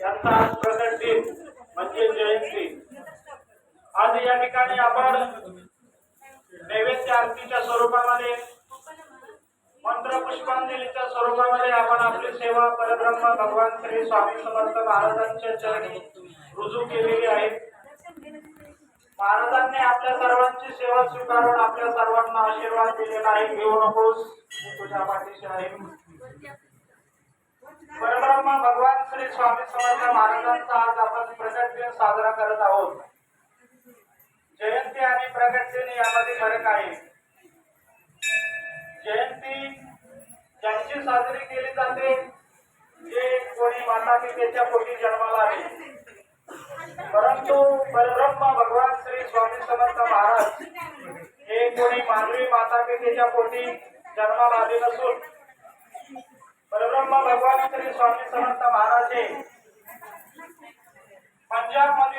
यांचा आज प्रकट दिन म्हणजे जयंती. आज या ठिकाणी आपण नैवेद्य आरतीच्या स्वरूपामध्ये मंत्र पुष्पांजलीच्या स्वरूपामध्ये आपण आपली सेवा परब्रह्म भगवान श्री स्वामी समर्थ महाराजांच्या चरणी रुजू केलेली आहे. महाराजांनी आपल्या सर्वांची सेवा स्वीकारून आपल्या सर्वांना आशीर्वाद दिलेला आहे. घेऊ नकोस. मी तुझ्या पाठीशी आहे. भगवान श्री स्वामी समर्थ महाराजांचा आज आपण प्रगट दिन साजरा करत आहोत. जयंती आणि प्रगट दिन यामध्ये फरक आहे. जयंती ज्यांची साजरी केली जाते जे कोणी माता पितेच्या पोटी जन्माला आहे परंतु परब्रह्म भगवान श्री स्वामी समर्थ महाराज हे कोणी मानवी माता पितेच्या पोटी जन्माला आले नसून परब्रह्म भगवान श्री स्वामी समर्थ महाराज. हे पंजाबमध्ये